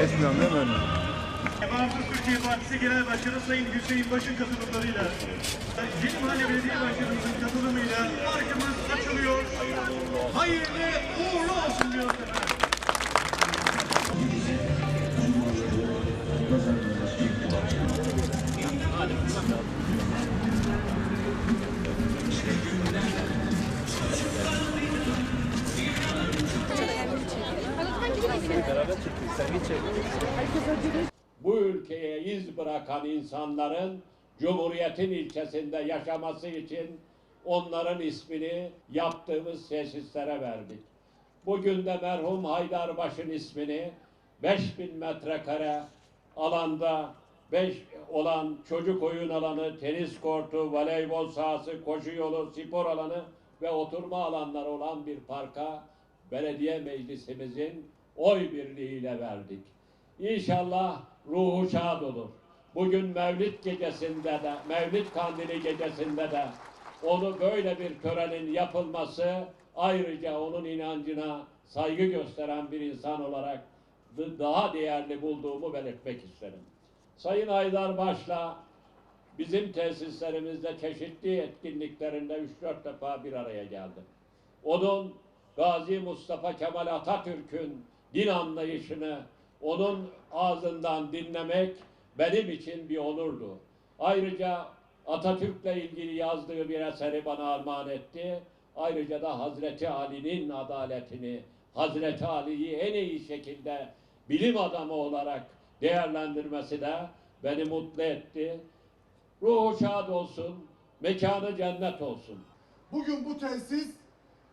Geçmiyorum değil mi önüne? Bağımsız Türkiye Partisi Genel Başkanı Sayın Hüseyin Baş'ın katılımlarıyla Yeni Mahalle Belediye Başkanımızın katılımıyla parkımız açılıyor. Hayırlı bu ülkeye iz bırakan insanların Cumhuriyet'in ilçesinde yaşaması için onların ismini yaptığımız tesislere verdik. Bugün de merhum Haydarbaş'ın ismini 5000 metrekare alanda 5 olan çocuk oyun alanı, tenis kortu, voleybol sahası, koşu yolu, spor alanı ve oturma alanları olan bir parka belediye meclisimizin oy birliğiyle verdik. İnşallah ruhu şad olur. Bugün Mevlid gecesinde de, Mevlid kandili gecesinde de onu böyle bir törenin yapılması ayrıca onun inancına saygı gösteren bir insan olarak daha değerli bulduğumu belirtmek isterim. Sayın Haydar Baş'la bizim tesislerimizde çeşitli etkinliklerinde 3-4 defa bir araya geldim. Onun Gazi Mustafa Kemal Atatürk'ün din anlayışını onun ağzından dinlemek benim için bir onurdu. Ayrıca Atatürk'le ilgili yazdığı bir eseri bana armağan etti. Ayrıca da Hazreti Ali'nin adaletini, Hazreti Ali'yi en iyi şekilde bilim adamı olarak değerlendirmesi de beni mutlu etti. Ruhu şad olsun, mekanı cennet olsun. Bugün bu tesis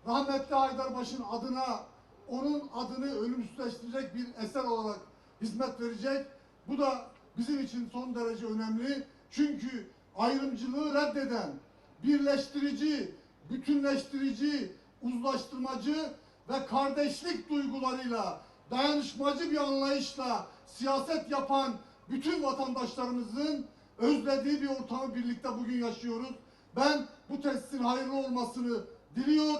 rahmetli Haydarbaş'ın adına onun adını ölümsüzleştirecek bir eser olarak hizmet verecek. Bu da bizim için son derece önemli. Çünkü ayrımcılığı reddeden, birleştirici, bütünleştirici, uzlaştırmacı ve kardeşlik duygularıyla, dayanışmacı bir anlayışla siyaset yapan bütün vatandaşlarımızın özlediği bir ortamı birlikte bugün yaşıyoruz. Ben bu tesisin hayırlı olmasını diliyor.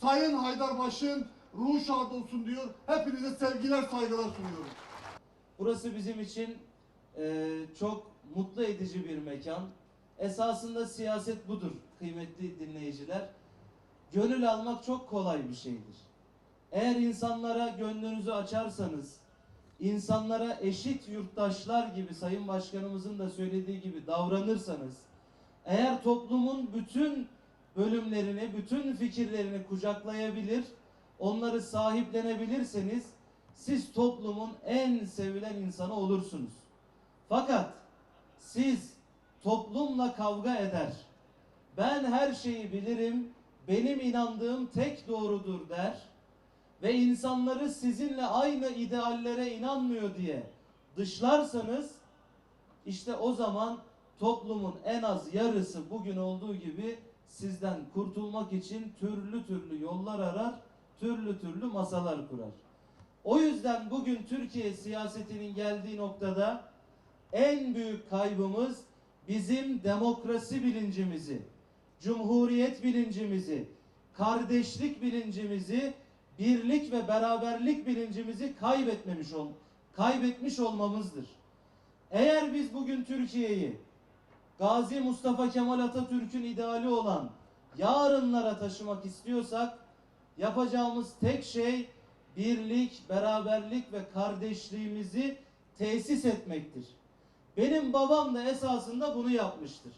Sayın Haydarbaş'ın ruhu şad olsun diyor. Hepinize sevgiler, saygılar sunuyorum. Burası bizim için e, çok mutlu edici bir mekan. Esasında siyaset budur kıymetli dinleyiciler. Gönül almak çok kolay bir şeydir. Eğer insanlara gönlünüzü açarsanız, insanlara eşit yurttaşlar gibi Sayın Başkanımızın da söylediği gibi davranırsanız, eğer toplumun bütün bölümlerini, bütün fikirlerini kucaklayabilir, onları sahiplenebilirseniz siz toplumun en sevilen insanı olursunuz. Fakat siz toplumla kavga eder, ben her şeyi bilirim, benim inandığım tek doğrudur der ve insanları sizinle aynı ideallere inanmıyor diye dışlarsanız işte o zaman toplumun en az yarısı bugün olduğu gibi sizden kurtulmak için türlü türlü yollar arar, türlü türlü masalar kurar. O yüzden bugün Türkiye siyasetinin geldiği noktada en büyük kaybımız bizim demokrasi bilincimizi, cumhuriyet bilincimizi, kardeşlik bilincimizi, birlik ve beraberlik bilincimizi kaybetmemiş ol kaybetmiş olmamızdır. Eğer biz bugün Türkiye'yi Gazi Mustafa Kemal Atatürk'ün ideali olan yarınlara taşımak istiyorsak yapacağımız tek şey birlik, beraberlik ve kardeşliğimizi tesis etmektir. Benim babam da esasında bunu yapmıştır.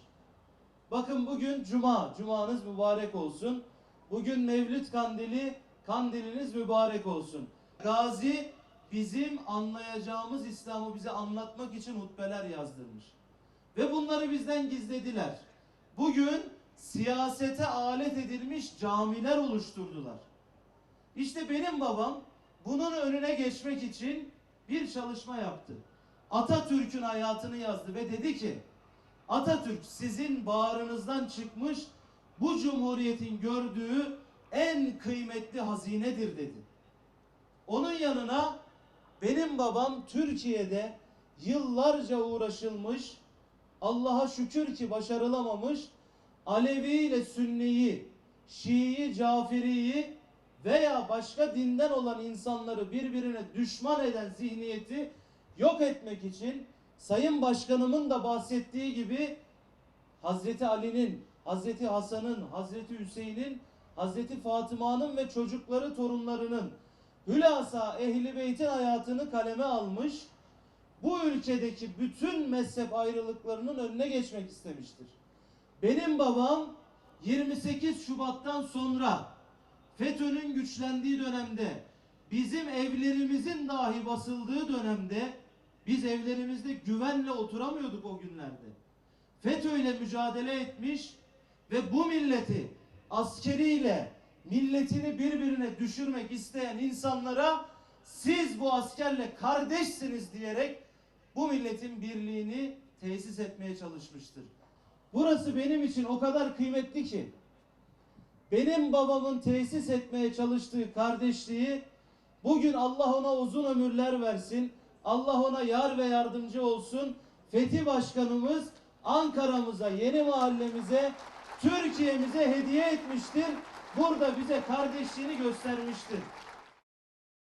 Bakın bugün cuma, cumanız mübarek olsun. Bugün Mevlüt kandili, kandiliniz mübarek olsun. Gazi bizim anlayacağımız İslam'ı bize anlatmak için hutbeler yazdırmış. Ve bunları bizden gizlediler. Bugün siyasete alet edilmiş camiler oluşturdular. İşte benim babam bunun önüne geçmek için bir çalışma yaptı. Atatürk'ün hayatını yazdı ve dedi ki Atatürk sizin bağrınızdan çıkmış bu cumhuriyetin gördüğü en kıymetli hazinedir dedi. Onun yanına benim babam Türkiye'de yıllarca uğraşılmış Allah'a şükür ki başarılamamış Alevi ile Sünniyi, Şii, Caferi'yi veya başka dinden olan insanları birbirine düşman eden zihniyeti yok etmek için Sayın Başkanımın da bahsettiği gibi Hazreti Ali'nin, Hazreti Hasan'ın, Hazreti Hüseyin'in, Hazreti Fatıma'nın ve çocukları torunlarının hülasa ehli beytin hayatını kaleme almış. Bu ülkedeki bütün mezhep ayrılıklarının önüne geçmek istemiştir. Benim babam 28 Şubat'tan sonra FETÖ'nün güçlendiği dönemde bizim evlerimizin dahi basıldığı dönemde biz evlerimizde güvenle oturamıyorduk o günlerde. FETÖ ile mücadele etmiş ve bu milleti askeriyle milletini birbirine düşürmek isteyen insanlara siz bu askerle kardeşsiniz diyerek bu milletin birliğini tesis etmeye çalışmıştır. Burası benim için o kadar kıymetli ki benim babamın tesis etmeye çalıştığı kardeşliği bugün Allah ona uzun ömürler versin. Allah ona yar ve yardımcı olsun. Fethi Başkanımız Ankara'mıza, yeni mahallemize, Türkiye'mize hediye etmiştir. Burada bize kardeşliğini göstermiştir.